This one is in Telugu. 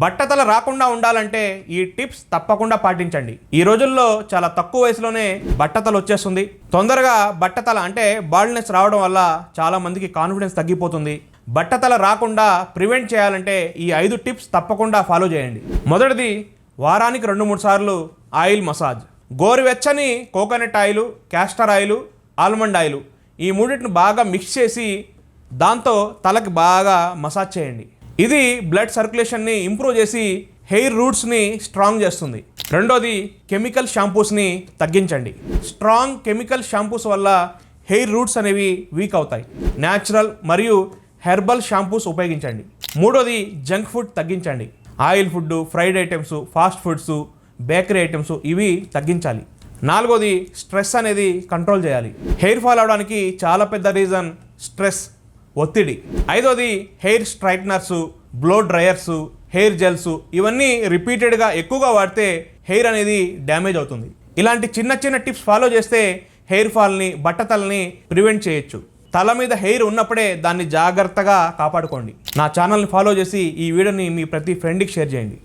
బట్టతల రాకుండా ఉండాలంటే ఈ టిప్స్ తప్పకుండా పాటించండి. ఈ రోజుల్లో చాలా తక్కువ వయసులోనే బట్టతల వచ్చేస్తుంది. తొందరగా బట్టతల అంటే బాల్డ్నెస్ రావడం వల్ల చాలా మందికి కాన్ఫిడెన్స్ తగ్గిపోతుంది. బట్టతల రాకుండా ప్రివెంట్ చేయాలంటే ఈ ఐదు టిప్స్ తప్పకుండా ఫాలో చేయండి. మొదటిది వారానికి రెండు మూడు సార్లు ఆయిల్ మసాజ్ గోరువెచ్చని coconut oil castor oil almond oil ఈ మూడింటిని బాగా మిక్స్ చేసి దాంతో తలకి బాగా మసాజ్ చేయండి. ఇది బ్లడ్ సర్క్యులేషన్ని ఇంప్రూవ్ చేసి హెయిర్ రూట్స్ని స్ట్రాంగ్ చేస్తుంది. రెండోది కెమికల్ షాంపూస్ని తగ్గించండి. స్ట్రాంగ్ కెమికల్ షాంపూస్ వల్ల హెయిర్ రూట్స్ అనేవి వీక్ అవుతాయి. న్యాచురల్ మరియు హెర్బల్ షాంపూస్ ఉపయోగించండి. మూడోది జంక్ ఫుడ్ తగ్గించండి. Oil food fried items fast foods bakery items ఇవి తగ్గించాలి. నాలుగోది స్ట్రెస్ అనేది కంట్రోల్ చేయాలి. హెయిర్ ఫాల్ అవడానికి చాలా పెద్ద రీజన్ స్ట్రెస్ ఒత్తిడి. ఐదోది hair straighteners blow dryers hair gels ఇవన్నీ రిపీటెడ్గా ఎక్కువగా వాడితే హెయిర్ అనేది డ్యామేజ్ అవుతుంది. ఇలాంటి చిన్న చిన్న టిప్స్ ఫాలో చేస్తే హెయిర్ ఫాల్ని బట్టతలని ప్రివెంట్ చేయొచ్చు. తల మీద హెయిర్ ఉన్నప్పుడే దాన్ని జాగ్రత్తగా కాపాడుకోండి. నా ఛానల్ని ఫాలో చేసి ఈ వీడియోని మీ ప్రతి ఫ్రెండ్కి షేర్ చేయండి.